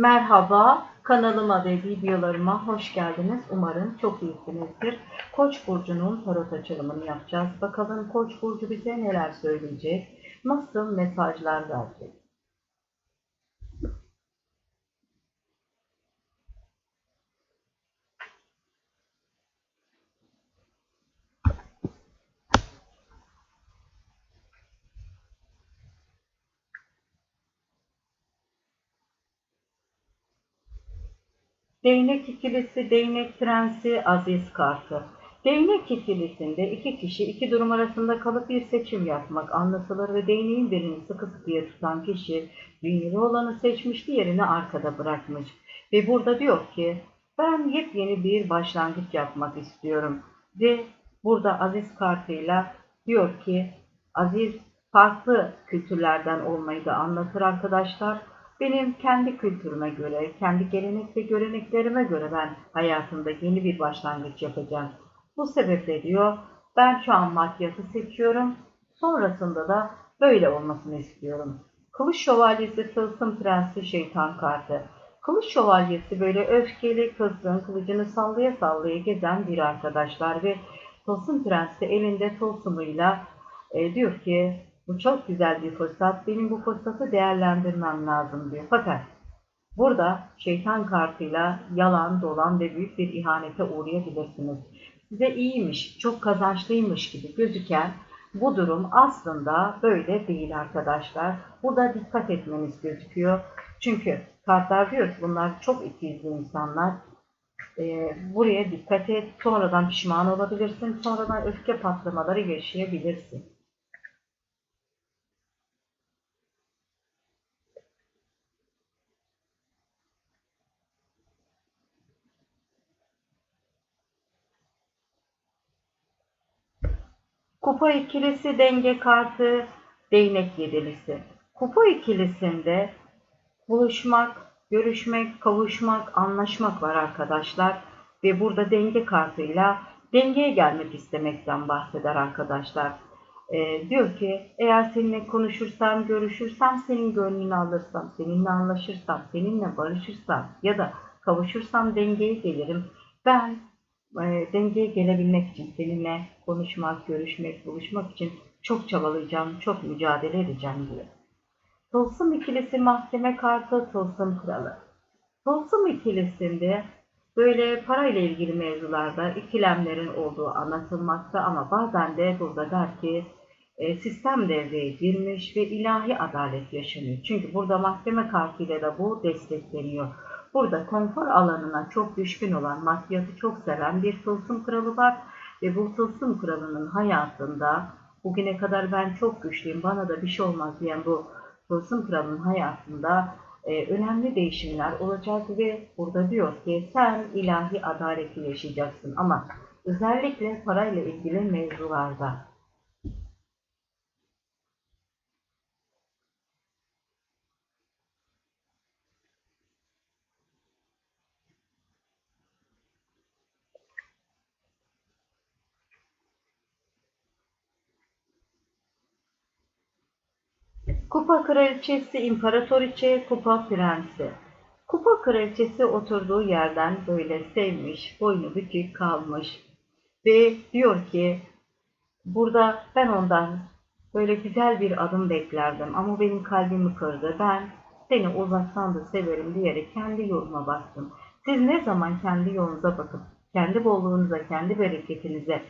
Merhaba, kanalıma ve videolarıma hoş geldiniz. Umarım çok iyisinizdir. Koç burcunun tarot açılımını yapacağız. Bakalım Koç burcu bize neler söyleyecek, nasıl mesajlar verecek. Değnek ikilisi, değnek prensi, aziz kartı. Değnek ikilisinde iki kişi iki durum arasında kalıp bir seçim yapmak anlatılır ve değneğin birini sıkı sıkıya tutan kişi dünyalı olanı seçmiş diğerini arkada bırakmış. Ve burada diyor ki ben yepyeni bir başlangıç yapmak istiyorum. Ve burada aziz kartıyla diyor ki aziz farklı kültürlerden olmayı da anlatır arkadaşlar benim kendi kültürüme göre, kendi gelenek ve göreneklerime göre ben hayatımda yeni bir başlangıç yapacağım. Bu sebeple diyor, ben şu an maddiyatı seçiyorum, sonrasında da böyle olmasını istiyorum. Kılıç şövalyesi, tılsım prensi, şeytan kartı. Kılıç şövalyesi böyle öfkeli, kızgın, kılıcını sallaya sallaya gezen bir arkadaşlar ve tılsım prensi elinde tılsımıyla e, diyor ki bu çok güzel bir fırsat. Benim bu fırsatı değerlendirmem lazım diyor. Fakat burada şeytan kartıyla yalan, dolan ve büyük bir ihanete uğrayabilirsiniz. Size iyiymiş, çok kazançlıymış gibi gözüken bu durum aslında böyle değil arkadaşlar. Burada dikkat etmeniz gözüküyor. Çünkü kartlar diyor ki bunlar çok ikiyüzlü insanlar. Ee, buraya dikkat et. Sonradan pişman olabilirsin. Sonradan öfke patlamaları yaşayabilirsin. Kupa ikilisi denge kartı, değnek yedilisi. Kupa ikilisinde buluşmak, görüşmek, kavuşmak, anlaşmak var arkadaşlar. Ve burada denge kartıyla dengeye gelmek istemekten bahseder arkadaşlar. Ee, diyor ki eğer seninle konuşursam, görüşürsem, senin gönlünü alırsam, seninle anlaşırsam, seninle barışırsam ya da kavuşursam dengeye gelirim. Ben dengeye gelebilmek için seninle konuşmak, görüşmek, buluşmak için çok çabalayacağım, çok mücadele edeceğim diyor. Tılsım ikilisi mahkeme kartı Tılsım kralı. Tılsım ikilisinde böyle parayla ilgili mevzularda ikilemlerin olduğu anlatılmakta ama bazen de burada der ki e, sistem devreye girmiş ve ilahi adalet yaşanıyor. Çünkü burada mahkeme kartıyla da bu destekleniyor. Burada konfor alanına çok düşkün olan, maddiyatı çok seven bir tılsım kralı var. Ve bu tılsım kralının hayatında bugüne kadar ben çok güçlüyüm, bana da bir şey olmaz diyen bu tılsım kralının hayatında e, önemli değişimler olacak ve burada diyor ki sen ilahi adaleti yaşayacaksın ama özellikle parayla ilgili mevzularda Kupa kraliçesi, imparatoriçe, kupa prensi. Kupa kraliçesi oturduğu yerden böyle sevmiş, boynu bükük kalmış ve diyor ki burada ben ondan böyle güzel bir adım beklerdim ama benim kalbimi kırdı. Ben seni uzaktan da severim diyerek kendi yoluma baktım. Siz ne zaman kendi yolunuza bakıp kendi bolluğunuza, kendi bereketinize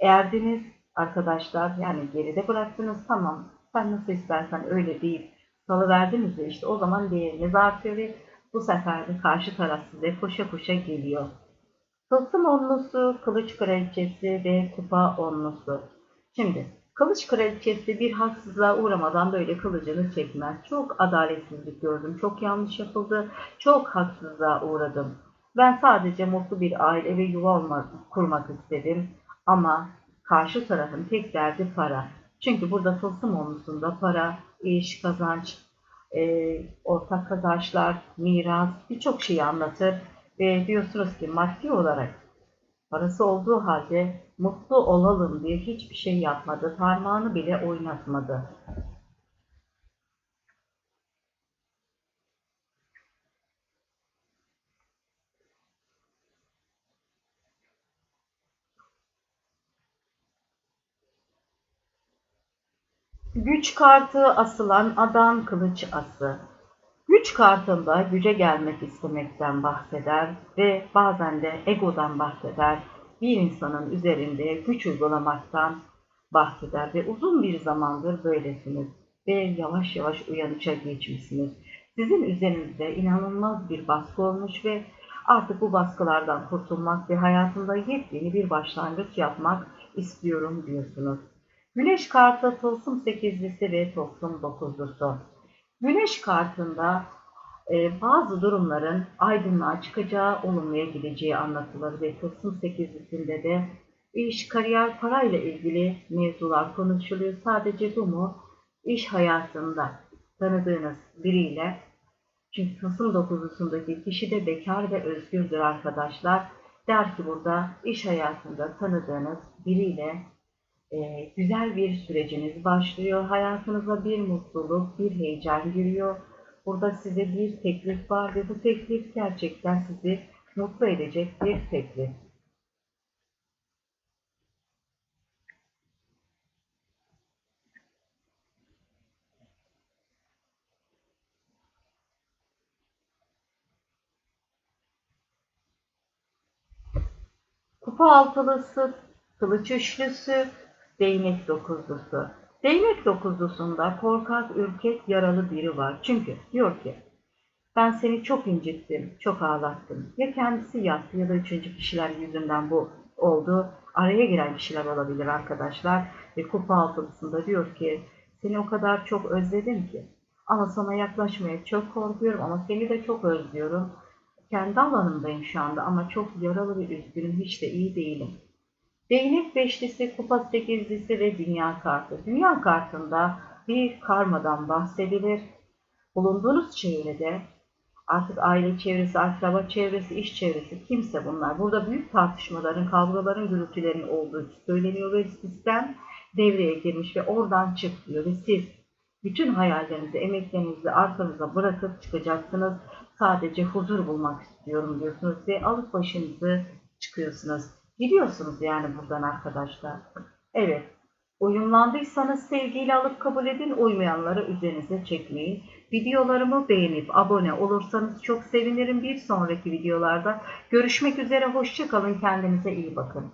erdiniz arkadaşlar yani geride bıraktınız tamam sen nasıl istersen öyle deyip salıverdiniz ya işte o zaman değeriniz artıyor ve bu sefer de karşı taraf size koşa koşa geliyor. Tılsım onlusu, kılıç kraliçesi ve kupa onlusu. Şimdi kılıç kraliçesi bir haksızlığa uğramadan böyle kılıcını çekmez. Çok adaletsizlik gördüm, çok yanlış yapıldı, çok haksızlığa uğradım. Ben sadece mutlu bir aile ve yuva kurmak istedim ama karşı tarafın tek derdi para. Çünkü burada tılsım olmuşunda para, iş, kazanç, e, ortak kazançlar, miras birçok şeyi anlatır. Ve diyorsunuz ki maddi olarak parası olduğu halde mutlu olalım diye hiçbir şey yapmadı. Parmağını bile oynatmadı. Güç kartı asılan adam kılıç ası. Güç kartında güce gelmek istemekten bahseder ve bazen de egodan bahseder. Bir insanın üzerinde güç uygulamaktan bahseder ve uzun bir zamandır böylesiniz ve yavaş yavaş uyanışa geçmişsiniz. Sizin üzerinizde inanılmaz bir baskı olmuş ve artık bu baskılardan kurtulmak ve hayatımda yepyeni bir başlangıç yapmak istiyorum diyorsunuz. Güneş kartı tılsım sekizlisi ve tılsım dokuzlusu. Güneş kartında e, bazı durumların aydınlığa çıkacağı, olumluya gideceği anlatılır ve tılsım sekizlisinde de iş, kariyer, parayla ilgili mevzular konuşuluyor. Sadece bu mu? İş hayatında tanıdığınız biriyle çünkü Kasım 9'undaki kişi de bekar ve özgürdür arkadaşlar. Der ki burada iş hayatında tanıdığınız biriyle e, güzel bir süreciniz başlıyor. Hayatınıza bir mutluluk, bir heyecan giriyor. Burada size bir teklif var ve bu teklif gerçekten sizi mutlu edecek bir teklif. Kupa altılısı, kılıç üçlüsü, değnek dokuzlusu. Değnek dokuzlusunda korkak, ürkek, yaralı biri var. Çünkü diyor ki ben seni çok incittim, çok ağlattım. Ya kendisi yaptı ya da üçüncü kişiler yüzünden bu oldu. Araya giren kişiler olabilir arkadaşlar. Ve kupa altılısında diyor ki seni o kadar çok özledim ki. Ama sana yaklaşmaya çok korkuyorum ama seni de çok özlüyorum. Kendi alanımdayım şu anda ama çok yaralı ve üzgünüm. Hiç de iyi değilim. Değnek beşlisi, kupa sekizlisi ve dünya kartı. Dünya kartında bir karmadan bahsedilir. Bulunduğunuz çevrede artık aile çevresi, akraba çevresi, iş çevresi kimse bunlar. Burada büyük tartışmaların, kavgaların, gürültülerin olduğu söyleniyor ve sistem devreye girmiş ve oradan çık diyor ve siz bütün hayallerinizi, emeklerinizi arkanıza bırakıp çıkacaksınız. Sadece huzur bulmak istiyorum diyorsunuz ve alıp başınızı çıkıyorsunuz. Gidiyorsunuz yani buradan arkadaşlar. Evet. Uyumlandıysanız sevgiyle alıp kabul edin. Uymayanları üzerinize çekmeyin. Videolarımı beğenip abone olursanız çok sevinirim. Bir sonraki videolarda görüşmek üzere. Hoşçakalın. Kendinize iyi bakın.